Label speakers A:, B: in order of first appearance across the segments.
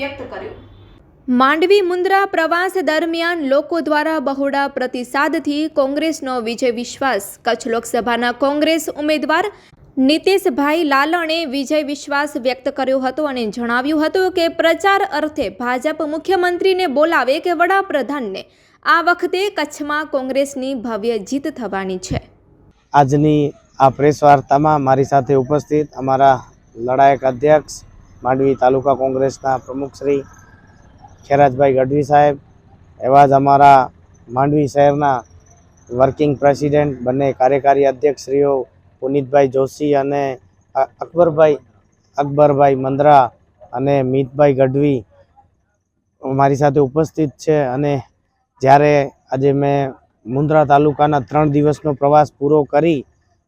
A: વ્યક્ત કર્યો.
B: માંડવી મુન્દ્રા પ્રવાસ દરમિયાન લોકો દ્વારા બહોળા પ્રતિસાદથી કોંગ્રેસનો વિજય વિશ્વાસ. કચ્છ લોકસભાના કોંગ્રેસ ઉમેદવાર નીતિશભાઈ લાલણે વિજય વિશ્વાસ વ્યક્ત કર્યો હતો અને જણાવ્યું હતું કે પ્રચાર અર્થે ભાજપ મુખ્યમંત્રીને બોલાવે કે વડાપ્રધાનને. આ વખતે કચ્છમાં કોંગ્રેસની ભવ્ય જીત થવાની છે.
C: આજની આ પ્રેસ વાર્તામાં મારી સાથે ઉપસ્થિત અમારા લડાયક અધ્યક્ષ માંડવી તાલુકા કોંગ્રેસના પ્રમુખ શ્રી ખેરાજભાઈ ગઢવી સાહેબ, એવા જ અમારા માંડવી શહેરના વર્કિંગ પ્રેસિડેન્ટ, બંને કાર્યકારી અધ્યક્ષશ્રીઓ પુનિતભાઈ જોશી અને અકબરભાઈ અકબરભાઈ મંદરા અને મિતભાઈ ગઢવી મારી સાથે ઉપસ્થિત છે અને જ્યારે આજે મેં મુન્દ્રા તાલુકાના ત્રણ દિવસનો પ્રવાસ પૂરો કરી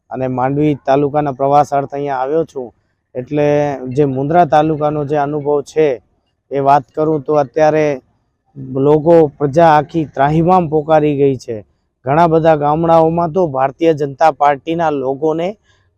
C: અને માંડવી તાલુકાના પ્રવાસ અર્થ અહીંયા આવ્યો છું એટલે જે મુન્દ્રા તાલુકાનો જે અનુભવ છે, એ વાત કરું તો અત્યારે લોકો પ્રજા આખી ત્રાહીમામ પોકારી ગઈ છે. ઘણા બધા ગામડાઓમાં તો ભારતીય જનતા પાર્ટીના લોકોને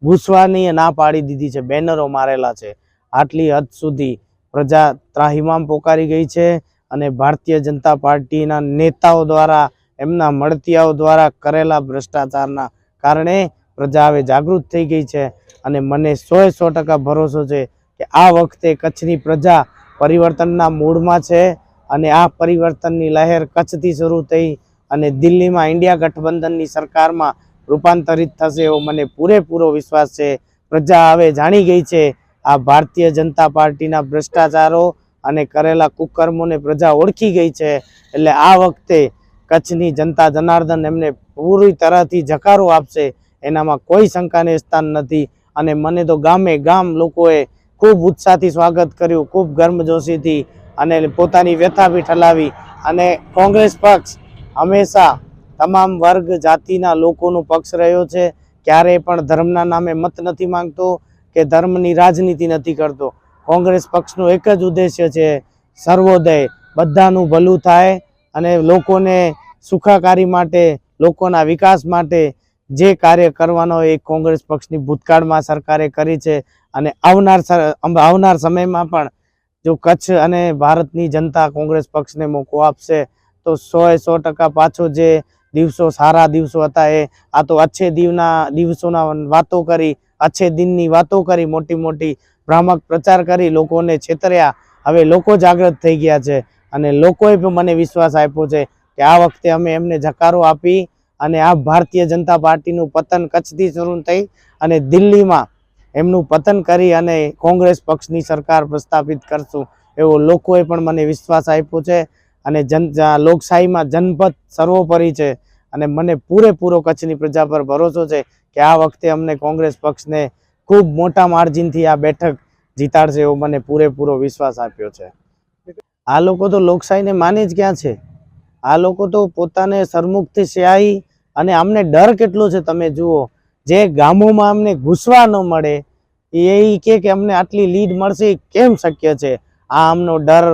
C: ઘૂસવાની ના પાડી દીધી છે, બેનરો મારેલા છે. આટલી હદ સુધી પ્રજા ત્રાહીમામ પોકારી ગઈ છે અને ભારતીય જનતા પાર્ટીના નેતાઓ દ્વારા, એમના મળતિયાઓ દ્વારા કરેલા ભ્રષ્ટાચારના કારણે પ્રજા હવે જાગૃત થઈ ગઈ છે અને મને સોએ સો ટકા ભરોસો છે કે આ વખતે કચ્છની પ્રજા પરિવર્તનના મૂડમાં છે અને આ પરિવર્તનની લહેર કચ્છથી શરૂ થઈ અને દિલ્હીમાં ઇન્ડિયા ગઠબંધનની સરકારમાં રૂપાંતરિત થશે એવો મને પૂરેપૂરો વિશ્વાસ છે. પ્રજા હવે જાણી ગઈ છે આ ભારતીય જનતા પાર્ટીના ભ્રષ્ટાચારો અને કરેલા કુકર્મોને પ્રજા ઓળખી ગઈ છે એટલે આ વખતે કચ્છની જનતા જનાર્દન એમને પૂરી તરહથી જકારો આપશે એનામાં કોઈ શંકાને સ્થાન નથી. અને મને તો ગામે ગામ લોકોએ ખૂબ ઉત્સાહથી સ્વાગત કર્યું, ખૂબ ગર્મજોશીથી અને પોતાની વ્યથા બી ઠલાવી. અને કોંગ્રેસ પક્ષ હંમેશા તમામ વર્ગ જાતિના લોકોનો પક્ષ રહ્યો છે. ક્યારેય પણ ધર્મના નામે મત નથી માંગતો કે ધર્મની રાજનીતિ નથી કરતો. કોંગ્રેસ પક્ષનું એક જ ઉદ્દેશ્ય છે સર્વોદય. બધાનું ભલું થાય અને લોકોને સુખાકારી માટે, લોકોના વિકાસ માટે જે કાર્ય કરવાનો એ કોંગ્રેસ પક્ષની ભૂતકાળમાં સરકારે કરી છે અને આવનાર આવનાર સમયમાં પણ જો કચ્છ અને ભારતની જનતા કોંગ્રેસ પક્ષને મોકો આપશે, તો સોએ સો ટકા પાછો જે દિવસો, સારા દિવસો હતા એ, આ તો અચ્છે દિવના, દિવસોના વાતો કરી, અચ્છે દિનની વાતો કરી, મોટી મોટી ભ્રામક પ્રચાર કરી, લોકોને છેતર્યા. હવે લોકો જાગૃત થઈ ગયા છે અને લોકોએ પણ મને વિશ્વાસ આપ્યો છે કે આ વખતે અમે એમને જકારો આપી અને આ ભારતીય જનતા પાર્ટીનું પતન કચ્છથી શરૂ થઈ અને દિલ્હીમાં એમનું પતન કરી અને કોંગ્રેસ પક્ષની સરકાર પ્રસ્થાપિત કરશું એવો લોકોએ પણ મને વિશ્વાસ આપ્યો છે. અને જન લોકશાહીમાં જનપદ સર્વોપરી છે. અને મને પૂરેપૂરો કચ્છની પ્રજા પર ભરોસો છે કે આ વખતે અમને કોંગ્રેસ પક્ષને ખૂબ મોટા માર્જિનથી આ બેઠક જીતાડશે એવો મને પૂરેપૂરો વિશ્વાસ આપ્યો છે. આ લોકો તો લોકશાહીને માને જ ક્યાં છે? આ લોકો તો પોતાને સરમુખથી સ્યાહી અને આમને ડર કેટલો છે તમે જુઓ. જે ગામોમાં અમને ઘૂસવા ન મળે, એ કે કે અમને આટલી લીડ મળશે કેમ શક્ય છે? આ આમનો ડર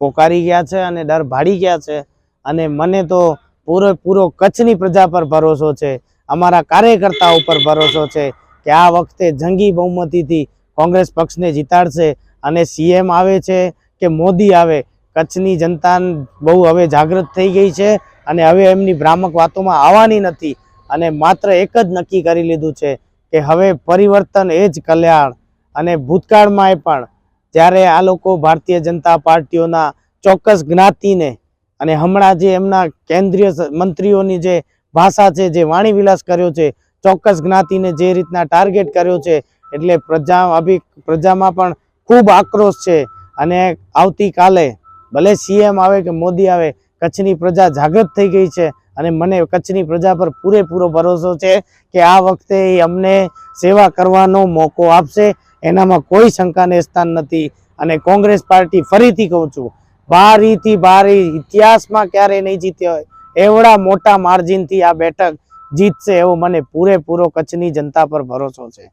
C: પોકારી ગયા છે અને ડર ભાડી ગયા છે અને મને તો પૂરેપૂરો કચ્છની પ્રજા પર ભરોસો છે. અમારા કાર્યકર્તાઓ ઉપર ભરોસો છે કે આ વખતે જંગી બહુમતીથી કોંગ્રેસ પક્ષને જીતાડશે અને સીએમ આવે છે કે મોદી આવે કચ્છની જનતા બહુ હવે જાગૃત થઈ ગઈ છે અને હવે એમની ભ્રામક વાતોમાં આવવાની નથી અને માત્ર એક જ નક્કી કરી લીધું છે કે હવે પરિવર્તન એ જ કલ્યાણ અને ભૂતકાળમાં પણ જ્યારે આ લોકો ભારતીય જનતા પાર્ટીઓના ચોક્કસ જ્ઞાતિને અને હમણાં જે એમના કેન્દ્રીય મંત્રીઓની જે ભાષા છે, જે વાણી વિલાસ કર્યો છે, ચોક્કસ જ્ઞાતિને જે રીતના ટાર્ગેટ કર્યો છે, એટલે પ્રજા અભી પ્રજામાં પણ ખૂબ આક્રોશ છે અને આવતીકાલે ભલે સીએમ આવે કે મોદી આવે, કચ્છની પ્રજા જાગૃત થઈ ગઈ છે અને મને કચ્છની પ્રજા પર પૂરેપૂરો ભરોસો છે કે આ વખતે એ અમને સેવા કરવાનો મોકો આપશે. એનામાં કોઈ શંકાને સ્થાન નથી અને કોંગ્રેસ પાર્ટી ફરીથી કહું છું, બારીથી બારી ઇતિહાસમાં ક્યારેય નહીં જીત્યો હોય. એવડા મોટા માર્જિનથી આ બેઠક જીતશે એવો મને પૂરેપૂરો કચ્છની જનતા પર ભરોસો છે.